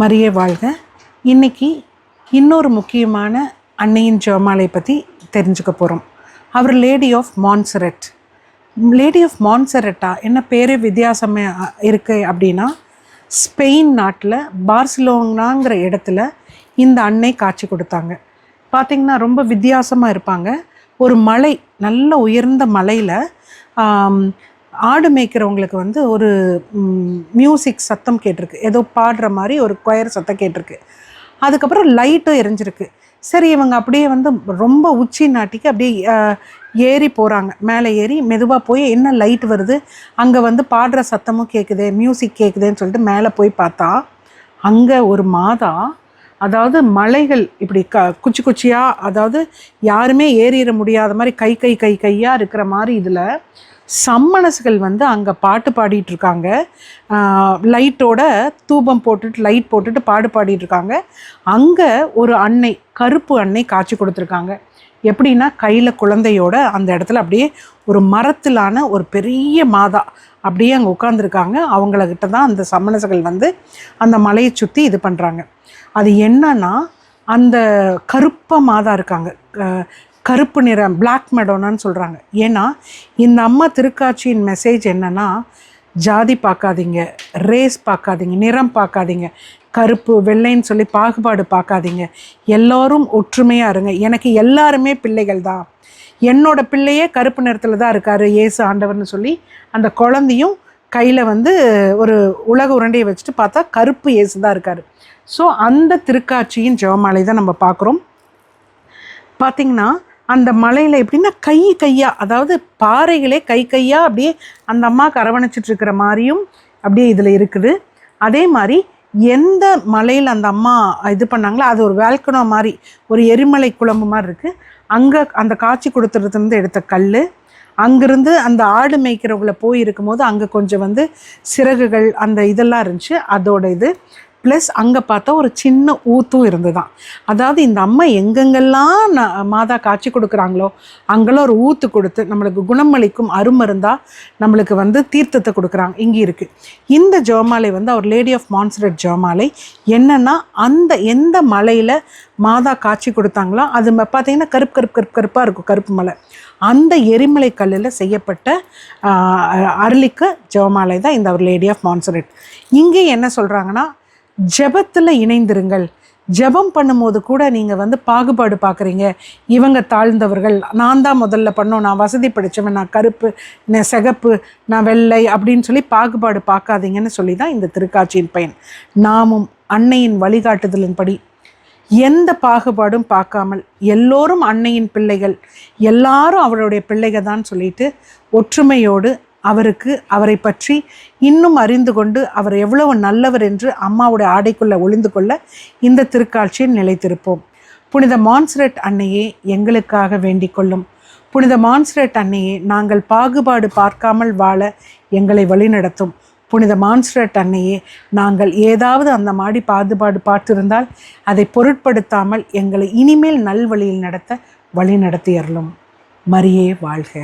மரிய வாழ்க. இன்னைக்கு இன்னொரு முக்கியமான அன்னையின் ஜெமாலை பற்றி தெரிஞ்சுக்க போகிறோம் அவர் lady of Montserrat lady of மான்சரட்டா என்ன பேரே வித்தியாசமாக இருக்கு அப்படின்னா ஸ்பெயின் நாட்டில் பார்சிலோனாங்கிற இடத்துல இந்த அன்னை காட்சி கொடுத்தாங்க. பார்த்திங்கன்னா ரொம்ப வித்தியாசமாக இருப்பாங்க. ஒரு மலை நல்ல உயர்ந்த மலையில் ஆடு மேய்க்கிறவங்களுக்கு வந்து ஒரு மியூசிக் சத்தம் கேட்டிருக்கு. ஏதோ பாடுற மாதிரி ஒரு கொயர் சத்தம் கேட்டிருக்கு. அதுக்கப்புறம் லைட்டும் எரிஞ்சிருக்கு. சரி இவங்க அப்படியே வந்து ரொம்ப உச்சி நாட்டிக்கு அப்படியே ஏறி போகிறாங்க மேலே ஏறி மெதுவாக போய் என்ன லைட் வருது? அங்கே வந்து பாடுற சத்தமும் கேட்குது மியூசிக் கேட்குதுன்னு சொல்லிட்டு மேலே போய் பார்த்தா அங்கே ஒரு மாதா அதாவது மலைகள் இப்படி க குச்சி குச்சியாக அதாவது யாருமே ஏறிட முடியாத மாதிரி கை கை கை கையாக இருக்கிற மாதிரி இதில் சம்மணசுகள் வந்து அங்கே பாட்டு பாடிட்டு இருக்காங்க லைட்டோட தூபம் போட்டுட்டு லைட் போட்டுட்டு பாடு பாடிட்டு இருக்காங்க அங்கே ஒரு அன்னை கருப்பு அன்னை காட்சி கொடுத்துருக்காங்க. எப்படின்னா கையில் குழந்தையோட அந்த இடத்துல அப்படியே ஒரு மரத்திலான ஒரு பெரிய மாதா அப்படியே அங்கே உட்காந்துருக்காங்க அவங்கக்கிட்ட தான் அந்த சம்மணசுகள் வந்து அந்த மலையை சுற்றி இது பண்ணுறாங்க அது என்னன்னா அந்த கருப்ப மாதா இருக்காங்க. கருப்பு நிறம் பிளாக் மெடோனான்னு சொல்கிறாங்க ஏன்னா இந்த அம்மா திருக்காட்சியின் மெசேஜ் என்னன்னா ஜாதி பார்க்காதீங்க ரேஸ் பார்க்காதீங்க நிறம் பார்க்காதீங்க கருப்பு வெள்ளைன்னு சொல்லி பாகுபாடு பார்க்காதீங்க. எல்லோரும் ஒற்றுமையாக இருங்க. எனக்கு எல்லாருமே பிள்ளைகள் தான். என்னோட பிள்ளையே கருப்பு நிறத்தில் தான் இருக்காரு இயேசு ஆண்டவர்னு சொல்லி அந்த குழந்தையும் கையில் வந்து ஒரு உலக உருண்டையை வச்சுட்டு பார்த்தா கருப்பு இயேசு தான் இருக்கார். ஸோ அந்த திருக்காட்சியின் ஜெவமாலை தான் நம்ம பார்க்குறோம். பார்த்திங்கன்னா அந்த மலையில் எப்படின்னா கை கையாக அதாவது பாறைகளே கை கையாக அப்படியே அந்த அம்மா கரவணைச்சிட்ருக்கிற மாதிரியும் அப்படியே இதில் இருக்குது. அதே மாதிரி எந்த மலையில் அந்த அம்மா இது பண்ணாங்களோ அது ஒரு வேல்கனோ மாதிரி ஒரு எரிமலை குழம்பு மாதிரி இருக்குது அங்கே அந்த காட்சி கொடுத்துறதுலேருந்து எடுத்த கல் அங்கேருந்து அந்த ஆடு மேய்க்கிறவங்கள போய் இருக்கும்போது அங்கே கொஞ்சம் வந்து சிறகுகள் அந்த இதெல்லாம் இருந்துச்சு. அதோட இது. ப்ளஸ் அங்கே பார்த்தா ஒரு சின்ன ஊத்தும் இருந்துதான். அதாவது இந்த அம்மா எங்கெங்கெல்லாம் ந- மாதா காட்சி கொடுக்குறாங்களோ அங்கெல்லாம் ஒரு ஊத்து கொடுத்து நம்மளுக்கு குணமளிக்கும் அருமருந்தா நம்மளுக்கு வந்து தீர்த்தத்தை கொடுக்குறாங்க. இங்கே இருக்குது இந்த ஜோமாலை வந்து அவர் லேடி ஆஃப் மான்சரட் ஜோமாலை என்னென்னா அந்த எந்த மலையில் மாதா காட்சி கொடுத்தாங்களோ அது ம- பார்த்தீங்கன்னா கருப்பு கருப்பு கருப்பு கருப்பாக இருக்கும் கருப்பு மலை. அந்த எரிமலை கல்லில் செய்யப்பட்ட ஆஹ், அருளிக்க தான் இந்த அவர் லேடி ஆஃப் மான்சரட் இங்கே என்ன சொல்கிறாங்கன்னா ஜெபத்தில் இணைந்திருங்கள். ஜெபம் பண்ணும்போது கூட நீங்கள் வந்து பாகுபாடு பார்க்குறீங்க. இவங்க தாழ்ந்தவர்கள் நான் தான் முதல்ல பண்ணோம் நான் வசதி படித்தவன் நான் கருப்பு நான் சிகப்பு நான் வெள்ளை அப்படின்னு சொல்லி பாகுபாடு பார்க்காதீங்கன்னு சொல்லி தான் இந்த திருக்காட்சியின் பயன். நாமும் அன்னையின் வழிகாட்டுதலின்படி எந்த பாகுபாடும் பார்க்காமல் எல்லோரும் அன்னையின் பிள்ளைகள் எல்லாரும் அவருடைய பிள்ளைகள் தான் சொல்லிட்டு ஒற்றுமையோடு அவருக்கு அவரை பற்றி இன்னும் அறிந்து கொண்டு அவர் எவ்வளவு நல்லவர் என்று அம்மாவுடைய ஆடைக்குள்ளே ஒளிந்து கொள்ள இந்த திருக்காட்சியில் நிலைத்திருப்போம். புனித மான்ஸ்ரெட் அன்னையே எங்களுக்காக வேண்டிக் கொள்ளும். புனித மான்ஸ்ரெட் அன்னையே நாங்கள் பாகுபாடு பார்க்காமல் வாழ எங்களை வழிநடத்தும் புனித மான்சரட் அன்னையே நாங்கள் ஏதாவது அந்த மாடி பாகுபாடு பார்த்திருந்தால் அதை பொருட்படுத்தாமல் எங்களை இனிமேல் நல்வழியில் நடத்த வழி நடத்தியறலும் மரியே வாழ்க.